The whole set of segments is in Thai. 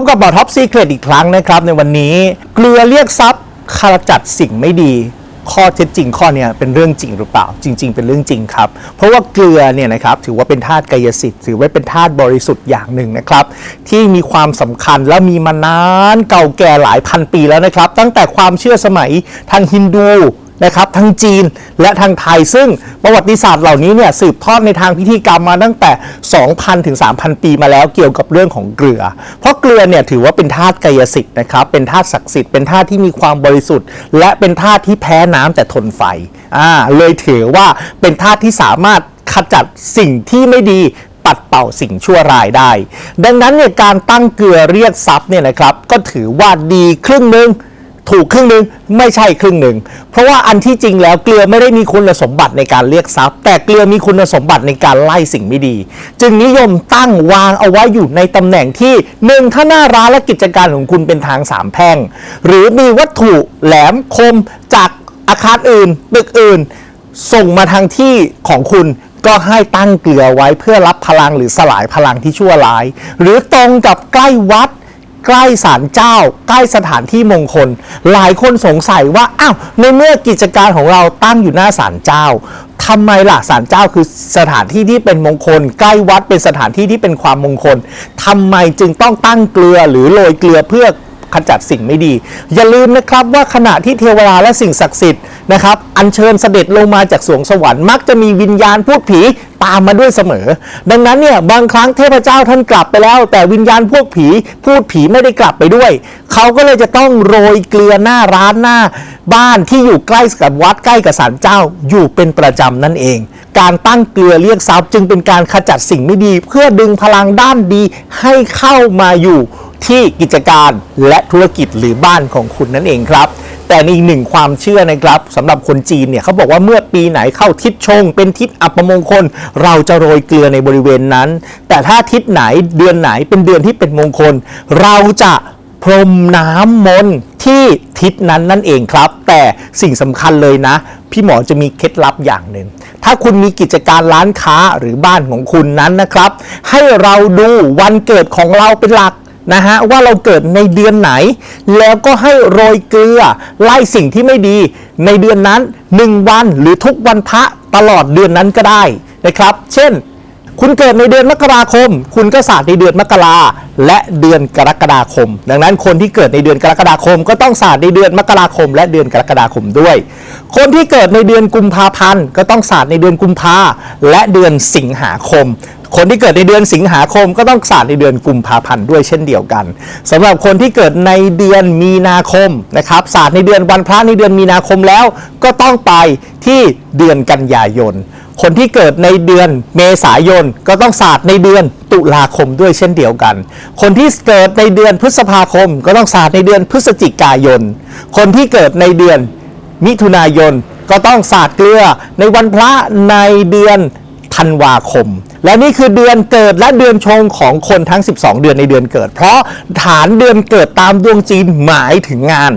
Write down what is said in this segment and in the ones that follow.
บกับหมอท็อปซีเครตอีกครั้งนะครับในวันนี้ เกลือเรียกทรัพย์ขจัดสิ่งไม่ดี ข้อเท็จจริงข้อเนี้ยเป็นเรื่องจริงหรือเปล่า จริง ๆ เป็นเรื่องจริงครับ เพราะว่าเกลือเนี่ยนะครับถือว่าเป็นธาตุกายสิทธิ์ถือว่าเป็นธาตุบริสุทธิ์อย่างหนึ่งนะครับ ที่มีความสำคัญและมีมานานเก่าแก่หลายพันปีแล้วนะครับ ตั้งแต่ความเชื่อสมัยทางฮินดู นะครับทั้งจีนและทางไทย ซึ่งประวัติศาสตร์เหล่านี้เนี่ยสืบทอดในทางพิธีกรรมมาตั้งแต่ 2,000 ถึง 3,000 ปีมาแล้วเกี่ยวกับเรื่องของเกลือ เพราะเกลือเนี่ยถือว่าเป็นธาตุกายสิทธิ์นะครับเป็นธาตุศักดิ์สิทธิ์เป็นธาตุที่มีความบริสุทธิ์ และเป็นธาตุที่แพ้น้ำแต่ทนไฟอ่าเลยถือว่าเป็นธาตุที่สามารถขจัดสิ่งที่ไม่ดีปัดเป่าสิ่งชั่วร้ายได้ ดังนั้นเนี่ยการตั้งเกลือเรียกทรัพย์เนี่ยนะครับก็ถือว่าดีครึ่งหนึ่ง ถูกครึ่งหนึ่งไม่ใช่ครึ่งหนึ่งเพราะว่าอันที่จริงแล้วเกลือไม่ได้มีคุณสมบัติในการเรียกทรัพย์ แต่เกลือมีคุณสมบัติในการไล่สิ่งไม่ดี จึงนิยมตั้งวางเอาไว้อยู่ในตำแหน่งที่หนึ่งถ้าหน้าร้านและกิจการของคุณเป็นทางสามแพร่ง หรือมีวัตถุแหลมคมจากอาคารอื่นตึกอื่น ส่งมาทางที่ของคุณก็ให้ตั้งเกลือไว้เพื่อรับพลังหรือสลายพลังที่ชั่วร้าย หรือตรงกับใกล้วัด ใกล้ศาลเจ้า ใกล้สถานที่มงคล หลายคนสงสัยว่าอ้าวในเมื่อกิจการของเราตั้งอยู่หน้าศาลเจ้าทำไมล่ะศาลเจ้าคือสถานที่ที่เป็นมงคล ใกล้วัดเป็นสถานที่ที่เป็นความมงคลทำไมจึงต้องตั้งเกลือหรือโรยเกลือเพื่อขจัดสิ่งไม่ดี อย่าลืมนะครับว่าขณะที่เทวดาและสิ่งศักดิ์สิทธิ์ นะครับอัญเชิญเสด็จลงมาจากสวงสวรรค์มักจะมีวิญญาณพูดผีตามมาด้วยเสมอ ดังนั้นเนี่ยบางครั้งเทพเจ้าท่านกลับไปแล้ว แต่วิญญาณพวกผีพูดผีไม่ได้กลับไปด้วย เขาก็เลยจะต้องโรยเกลือหน้าร้านหน้า บ้านที่อยู่ใกล้กับวัดใกล้กับศาลเจ้าอยู่เป็นประจำนั่นเอง การตั้งเกลือเรียกทรัพย์จึงเป็นการขจัดสิ่งไม่ดี เพื่อดึงพลังด้านดีให้เข้ามาอยู่ ที่กิจการและธุรกิจหรือบ้านของคุณนั่นเองครับ แต่ในอีกหนึ่งความเชื่อนะครับสำหรับคนจีนเนี่ยเขาบอกว่าเมื่อปีไหนเข้าทิศชง เป็นทิศอัปมงคล เราจะโรยเกลือในบริเวณนั้น แต่ถ้าทิศไหนเดือนไหนเป็นเดือนที่เป็นมงคล เราจะพรมน้ำมนต์ที่ทิศนั้นนั่นเองครับ แต่สิ่งสำคัญเลยนะ พี่หมอจะมีเคล็ดลับอย่างหนึ่ง ถ้าคุณมีกิจการร้านค้าหรือบ้านของคุณนั้นนะครับ ให้เราดูวันเกิดของเราเป็นหลัก นะฮะว่าเราเกิดในเดือนไหน แล้วก็ให้โรยเกลือไล่สิ่งที่ไม่ดีในเดือนนั้น 1 วันหรือทุกวันพระตลอดเดือนนั้นก็ได้นะครับ เช่น คุณเกิดในเดือนมกราคม คุณก็ศาสตร์ในเดือนมกราและเดือนกรกฎาคม ดังนั้นคนที่เกิดในเดือนกรกฎาคม ก็ต้องศาสตร์ในเดือนมกราคม และเดือนกรกฎาคมด้วย คนที่เกิดในเดือนกุมภาพันธ์ก็ต้องศาสตร์ในเดือนกุมภาและเดือนสิงหาคมคนที่เกิดในเดือนสิงหาคมก็ต้องศาสตร์ในเดือนกุมภาพันธ์ด้วยเช่นเดียวกันสำหรับคนที่เกิดในเดือนมีนาคมนะครับศาสตร์ในเดือนวันพระในเดือนมีนาคมแล้ว ก็ต้องไปที่เดือนกันยายน คนที่เกิดในเดือนเมษายนก็ต้องศาสตร์ในเดือนตุลาคมด้วยเช่นเดียวกัน คนที่เกิดในเดือนพฤษภาคม ก็ต้องศาสตร์ในเดือนพฤศจิกายน คนที่เกิดในเดือนมิถุนายนก็ต้องศาสตร์เกลือในวันพระในเดือนธันวาคม และนี่คือเดือนเกิดและเดือนชงของคนทั้ง 12 เดือนในเดือนเกิด เพราะฐานเดือนเกิดตามดวงจีนหมายถึงงาน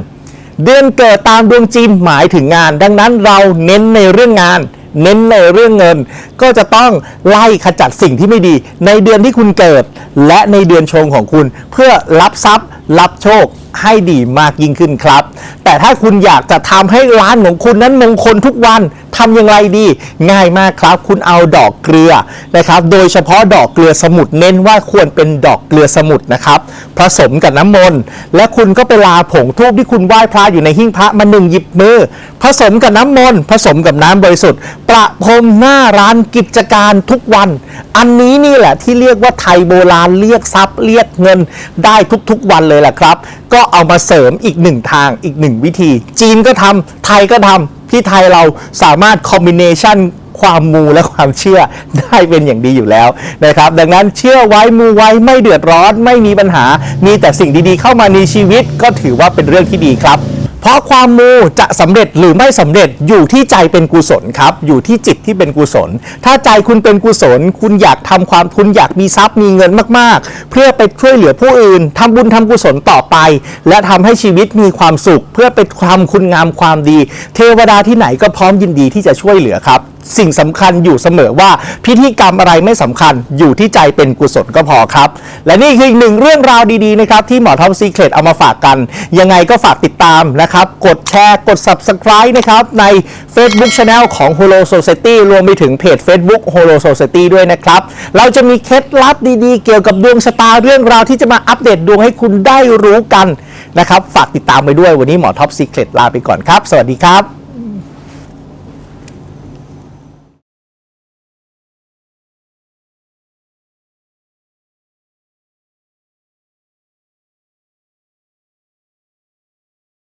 เดือนเกิดตามดวงจีนหมายถึงงาน ดังนั้นเราเน้นในเรื่องงาน เน้นในเรื่องเงิน ก็จะต้องไล่ขจัดสิ่งที่ไม่ดี ในเดือนที่คุณเกิด และในเดือนชงของคุณ เพื่อรับทรัพย์ รับโชคให้ดีมากยิ่งขึ้นครับ แต่ถ้าคุณอยากจะทำให้ร้านของคุณนั้นมงคลทุกวัน ทำอย่างไรดี ง่ายมากครับ คุณเอาดอกเกลือนะครับ โดยเฉพาะดอกเกลือสมุทรเน้นว่าควรเป็นดอกเกลือสมุทรนะครับผสมกับน้ำมนต์และคุณก็ไปลาผงทูบที่คุณไหว้พระอยู่ในหิ้งพระมาหนึ่งหยิบมือ ผสมกับน้ำมนต์ผสมกับน้ำบริสุทธิ์ ประพรมหน้าร้านกิจการทุกวัน อันนี้นี่แหละที่เรียกว่าไทยโบราณเรียกทรัพย์เรียกเงินได้ทุกๆวันเลยแหละครับ ก็เอามาเสริมอีกหนึ่งทางอีกหนึ่งวิธี จีนก็ทำไทยก็ทำ ที่ไทยเราสามารถคอมบิเนชันความมูและความเชื่อได้เป็นอย่างดีอยู่แล้วนะครับ ดังนั้นเชื่อไว้มูไว้ไม่เดือดร้อนไม่มีปัญหา มีแต่สิ่งดีๆ เข้ามาในชีวิตก็ถือว่าเป็นเรื่องที่ดีครับ เพราะความมูจะสำเร็จหรือไม่สำเร็จอยู่ที่ใจเป็นกุศลครับ อยู่ที่จิตที่เป็นกุศล ถ้าใจคุณเป็นกุศล คุณอยากทำความคุณอยากมีทรัพย์มีเงินมากๆ เพื่อไปช่วยเหลือผู้อื่นทำบุญทำกุศลต่อไป และทำให้ชีวิตมีความสุข เพื่อไปทำคุณงามความดี เทวดาที่ไหนก็พร้อมยินดีที่จะช่วยเหลือครับ สิ่งสำคัญอยู่เสมอว่าพิธีกรรมอะไรไม่สำคัญอยู่ที่ใจเป็นกุศลก็พอครับ และนี่คืออีกหนึ่งเรื่องราวดีๆนะครับที่หมอทอมซีเครตเอามาฝากกัน ยังไงก็ฝากติดตามนะครับ กดแชร์กด Subscribe นะครับใน Facebook Channel ของ Holo Society รวมไปถึงเพจ Facebook Holo Society ด้วยนะครับ เราจะมีเคล็ดลับดีๆ เกี่ยวกับดวงชะตาเรื่องราวที่จะมาอัปเดตดวงให้คุณได้รู้กันนะครับ ฝากติดตามไปด้วยวันนี้หมอท็อปซีเครตลาไปก่อนครับ สวัสดีครับ